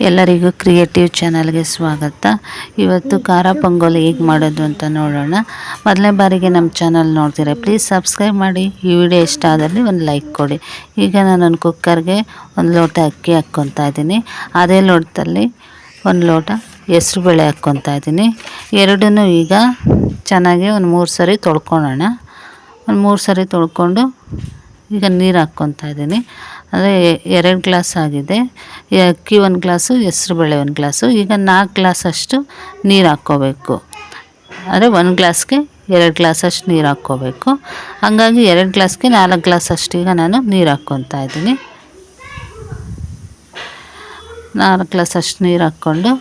ಎಲ್ಲರಿಗೂ ಕ್ರಿಯೇಟಿವ್ ಚಾನಲ್ಗೆ ಸ್ವಾಗತ. ಇವತ್ತು ಖಾರ ಪೊಂಗಲ್ ಹೇಗೆ ಮಾಡೋದು ಅಂತ ನೋಡೋಣ. ಮೊದಲನೇ ಬಾರಿಗೆ ನಮ್ಮ ಚಾನಲ್ ನೋಡ್ತೀರಾ ಪ್ಲೀಸ್ ಸಬ್ಸ್ಕ್ರೈಬ್ ಮಾಡಿ. ಈ ವಿಡಿಯೋ ಇಷ್ಟ ಆದಲ್ಲಿ ಒಂದು ಲೈಕ್ ಕೊಡಿ. ಈಗ ನಾನು ಕುಕ್ಕರ್ಗೆ ಒಂದು ಲೋಟ ಅಕ್ಕಿ ಹಾಕ್ಕೊತಾ ಇದ್ದೀನಿ. ಅದೇ ಲೋಟದಲ್ಲಿ ಒಂದು ಲೋಟ ಹೆಸ್ರು ಬೇಳೆ ಹಾಕ್ಕೊತಾ ಇದ್ದೀನಿ. ಎರಡನ್ನೂ ಈಗ ಚೆನ್ನಾಗಿ ಒಂದು ಮೂರು ಸರಿ ತೊಳ್ಕೊಳ್ಳೋಣ. ಒಂದು ಮೂರು ಸರಿ ತೊಳ್ಕೊಂಡು ಈಗ ನೀರು ಹಾಕ್ಕೊತಾ ಇದ್ದೀನಿ. ಅಂದರೆ ಎರಡು ಗ್ಲಾಸ್ ಆಗಿದೆ. ಅಕ್ಕಿ ಒಂದು ಗ್ಲಾಸು ಹೆಸ್ರುಬೇಳೆ ಒಂದು ಗ್ಲಾಸು. ಈಗ ನಾಲ್ಕು ಗ್ಲಾಸ್ ಅಷ್ಟು ನೀರು ಹಾಕ್ಕೋಬೇಕು. ಅಂದರೆ ಒಂದು ಗ್ಲಾಸ್ಗೆ ಎರಡು ಗ್ಲಾಸಷ್ಟು ನೀರು ಹಾಕ್ಕೋಬೇಕು. ಹಾಗಾಗಿ ಎರಡು ಗ್ಲಾಸ್ಗೆ ನಾಲ್ಕು ಗ್ಲಾಸ್ ಅಷ್ಟು ಈಗ ನಾನು ನೀರು ಹಾಕ್ಕೊತಾ ಇದ್ದೀನಿ. ನಾಲ್ಕು ಗ್ಲಾಸ್ ಅಷ್ಟು ನೀರು ಹಾಕ್ಕೊಂಡು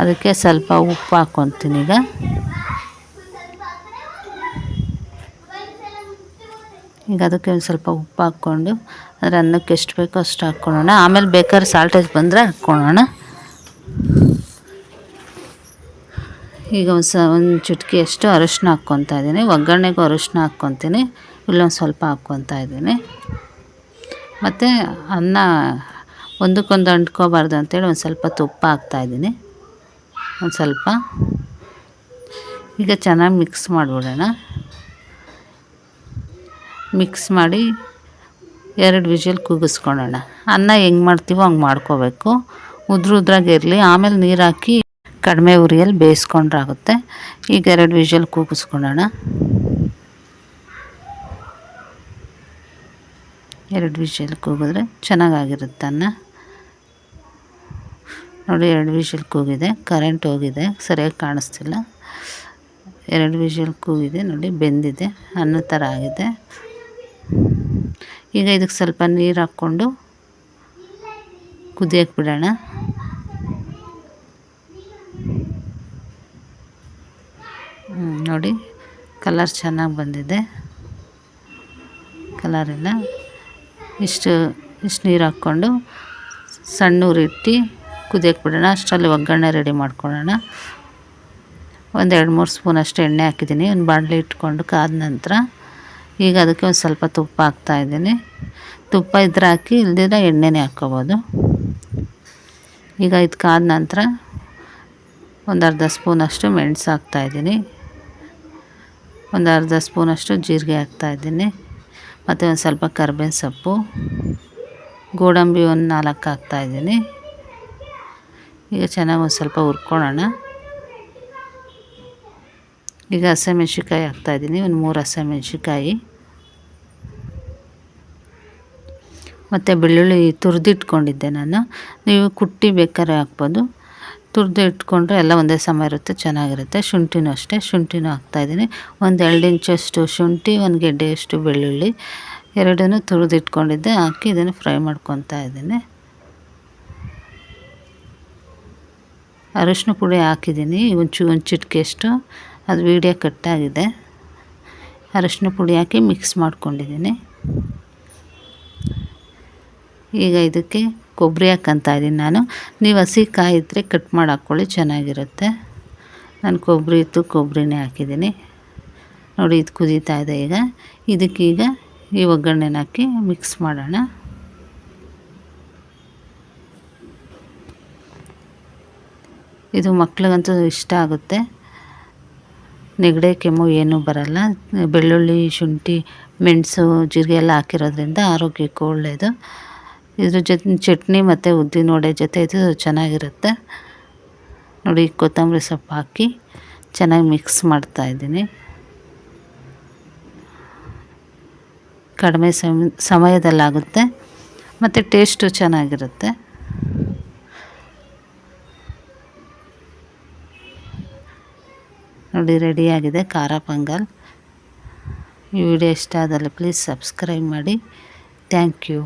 ಅದಕ್ಕೆ ಸ್ವಲ್ಪ ಉಪ್ಪು ಹಾಕ್ಕೊತೀನಿ ಈಗ. ಈಗ ಅದಕ್ಕೆ ಒಂದು ಸ್ವಲ್ಪ ಉಪ್ಪು ಹಾಕ್ಕೊಂಡು, ಅದರ ಅನ್ನಕ್ಕೆ ಎಷ್ಟು ಬೇಕೋ ಅಷ್ಟು ಹಾಕ್ಕೊಳ್ಳೋಣ. ಆಮೇಲೆ ಬೇಕಾದ್ರೆ ಸಾಲ್ಟೇಜ್ ಬಂದರೆ ಹಾಕ್ಕೊಳ್ಳೋಣ. ಈಗ ಒಂದು ಸ, ಒಂದು ಚಿಟಿಕೆಯಷ್ಟು ಅರಶಿನ ಹಾಕ್ಕೊತಾ ಇದ್ದೀನಿ. ಒಗ್ಗರಣೆಗೂ ಅರಶಿನ ಹಾಕ್ಕೊತೀನಿ. ಇಲ್ಲೊಂದು ಸ್ವಲ್ಪ ಹಾಕ್ಕೊತಾ ಇದ್ದೀನಿ. ಮತ್ತು ಅನ್ನ, ಒಂದಕ್ಕೊಂದು ಅಂಟ್ಕೋಬಾರ್ದು ಅಂತೇಳಿ ಒಂದು ಸ್ವಲ್ಪ ತುಪ್ಪ ಹಾಕ್ತಾಯಿದ್ದೀನಿ ಒಂದು ಸ್ವಲ್ಪ. ಈಗ ಚೆನ್ನಾಗಿ ಮಿಕ್ಸ್ ಮಾಡಿಬಿಡೋಣ. ಮಿಕ್ಸ್ ಮಾಡಿ ಎರಡು ವಿಷಲ್ ಕೂಗಿಸ್ಕೊಳ್ಳೋಣ ಅನ್ನ ಹೆಂಗೆ ಮಾಡ್ತೀವೋ ಹಂಗೆ ಮಾಡ್ಕೋಬೇಕು. ಉದ್ರ ಉದ್ರಾಗಿರಲಿ ಆಮೇಲೆ ನೀರು ಹಾಕಿ ಕಡಿಮೆ ಉರಿಯಲ್ಲಿ ಬೇಯಿಸ್ಕೊಂಡ್ರಾಗುತ್ತೆ. ಈಗ ಎರಡು ವಿಷಲ್ ಕೂಗಿಸ್ಕೊಳ್ಳೋಣ ಎರಡು ವಿಷಲ್ ಕೂಗಿದ್ರೆ ಚೆನ್ನಾಗಾಗಿರುತ್ತೆ ಅನ್ನ. ನೋಡಿ, ಎರಡು ವಿಷಲ್ ಕೂಗಿದೆ ಕರೆಂಟ್ ಹೋಗಿದೆ. ಸರಿಯಾಗಿ ಕಾಣಿಸ್ತಿಲ್ಲ. ಎರಡು ವಿಷಲ್ ಕೂಗಿದೆ ನೋಡಿ, ಬೆಂದಿದೆ. ಅನ್ನ ಥರ ಆಗಿದೆ. ಈಗ ಇದಕ್ಕೆ ಸ್ವಲ್ಪ ನೀರು ಹಾಕ್ಕೊಂಡು ಕುದಿಯಕ್ಕೆ ಬಿಡೋಣ. ನೋಡಿ, ಕಲರ್ ಚೆನ್ನಾಗಿ ಬಂದಿದೆ. ಕಲರೆಲ್ಲ ಇಷ್ಟು ಇಷ್ಟು ನೀರು ಹಾಕ್ಕೊಂಡು ಸಣ್ಣ ಉರಿಟ್ಟು ಕುದಿಯಕ್ಕೆ ಬಿಡೋಣ. ಅಷ್ಟರಲ್ಲಿ ಒಗ್ಗರಣೆ ರೆಡಿ ಮಾಡ್ಕೊಳ್ಳೋಣ. ಒಂದು ಎರಡು ಮೂರು ಸ್ಪೂನ್ ಅಷ್ಟು ಎಣ್ಣೆ ಹಾಕಿದ್ದೀನಿ. ಒಂದು ಬಾಣಲೆ ಇಟ್ಕೊಂಡು ಕಾದ ನಂತರ ಈಗ ಅದಕ್ಕೆ ಒಂದು ಸ್ವಲ್ಪ ತುಪ್ಪ ಹಾಕ್ತಾಯಿದ್ದೀನಿ ತುಪ್ಪ ಇದ್ರೆ ಹಾಕಿ ಇಲ್ದಿದ್ರೆ ಎಣ್ಣೆನೇ ಹಾಕ್ಕೋಬೋದು. ಈಗ ಇದು ಕಾದ ನಂತರ ಒಂದು ಅರ್ಧ ಸ್ಪೂನಷ್ಟು ಮೆಣಸು ಹಾಕ್ತಾಯಿದ್ದೀನಿ ಒಂದು ಅರ್ಧ ಸ್ಪೂನಷ್ಟು ಜೀರಿಗೆ ಹಾಕ್ತಾಯಿದ್ದೀನಿ ಮತ್ತು ಒಂದು ಸ್ವಲ್ಪ ಕರ್ಬೇವಿನ ಸೊಪ್ಪು, ಗೋಡಂಬಿ ಒಂದು ನಾಲ್ಕು ಹಾಕ್ತಾಯಿದ್ದೀನಿ ಈಗ ಚೆನ್ನಾಗಿ ಒಂದು ಸ್ವಲ್ಪ ಹುರ್ಕೊಳ್ಳೋಣ. ಈಗ ಹಸಿಮೆಣ್ಸಿಕಾಯಿ ಹಾಕ್ತಾಯಿದ್ದೀನಿ ಒಂದು ಮೂರು ಹಸಿಮೆಣ್ಸಿಕಾಯಿ ಮತ್ತು ಬೆಳ್ಳುಳ್ಳಿ ತುರಿದಿಟ್ಕೊಂಡಿದ್ದೆ ನಾನು. ನೀವು ಕುಟ್ಟಿ ಬೇಕಾದ್ರೆ ಹಾಕ್ಬೋದು. ತುರಿದು ಇಟ್ಕೊಂಡ್ರೆ ಎಲ್ಲ ಒಂದೇ ಸಮ ಇರುತ್ತೆ, ಚೆನ್ನಾಗಿರುತ್ತೆ. ಶುಂಠಿನೂ ಅಷ್ಟೇ, ಶುಂಠಿನೂ ಹಾಕ್ತಾಯಿದ್ದೀನಿ ಒಂದು ಎರಡು ಇಂಚಷ್ಟು ಶುಂಠಿ, ಒಂದು ಗೆಡ್ಡೆಯಷ್ಟು ಬೆಳ್ಳುಳ್ಳಿ, ಎರಡನ್ನೂ ತುರಿದಿಟ್ಕೊಂಡಿದ್ದೆ ಹಾಕಿ ಇದನ್ನು ಫ್ರೈ ಮಾಡ್ಕೊತಾ ಇದ್ದೀನಿ. ಅರಶಿನ ಪುಡಿ ಹಾಕಿದ್ದೀನಿ, ಒಂಚು ಒಂದು ಚಿಟಿಕೆಯಷ್ಟು. ಅದು ವೀಡಿಯೋ ಕಟ್ಟಾಗಿದೆ ಅರಶಿನ ಪುಡಿ ಹಾಕಿ ಮಿಕ್ಸ್ ಮಾಡ್ಕೊಂಡಿದ್ದೀನಿ. ಈಗ ಇದಕ್ಕೆ ಕೊಬ್ಬರಿ ಹಾಕ್ಕಂತ ಇದ್ದೀನಿ ನಾನು. ನೀವು ಹಸಿ ಕಾಯಿ ಇದ್ದರೆ ಕಟ್ ಮಾಡಿ ಹಾಕ್ಕೊಳ್ಳಿ, ಚೆನ್ನಾಗಿರುತ್ತೆ. ನಾನು ಕೊಬ್ಬರಿ ಇತ್ತು ಕೊಬ್ಬರಿನೇ ಹಾಕಿದ್ದೀನಿ. ನೋಡಿ ಇದು ಕುದೀತಾ ಇದೆ ಈಗ. ಇದಕ್ಕೀಗ ಈ ಒಗ್ಗರಣೆನ ಹಾಕಿ ಮಿಕ್ಸ್ ಮಾಡೋಣ. ಇದು ಮಕ್ಳಿಗಂತೂ ಇಷ್ಟ ಆಗುತ್ತೆ. ನೆಗಡೆ, ಕೆಮ್ಮು ಏನೂ ಬರಲ್ಲ. ಬೆಳ್ಳುಳ್ಳಿ, ಶುಂಠಿ, ಮೆಣಸು, ಜೀರಿಗೆ ಎಲ್ಲ ಹಾಕಿರೋದ್ರಿಂದ ಆರೋಗ್ಯಕ್ಕೂ ಒಳ್ಳೆಯದು ಇದ್ರ ಜೊತೆ ಚಟ್ನಿ ಮತ್ತು ಉದ್ದಿನ ವಡೆ ಜೊತೆ ಇದು ಚೆನ್ನಾಗಿರುತ್ತೆ. ನೋಡಿ ಕೊತ್ತಂಬರಿ ಸೊಪ್ಪು ಹಾಕಿ ಚೆನ್ನಾಗಿ ಮಿಕ್ಸ್ ಮಾಡ್ತಾಯಿದ್ದೀನಿ ಕಡಿಮೆ ಸಮ, ಸಮಯದಲ್ಲಾಗುತ್ತೆ. ಮತ್ತು ಟೇಸ್ಟು ಚೆನ್ನಾಗಿರುತ್ತೆ. ನೋಡಿ ರೆಡಿಯಾಗಿದೆ ಖಾರ ಪೊಂಗಲ್. ಈ ವಿಡಿಯೋ ಇಷ್ಟ ಆದಲ್ಲಿ ಪ್ಲೀಸ್ ಸಬ್ಸ್ಕ್ರೈಬ್ ಮಾಡಿ. Thank you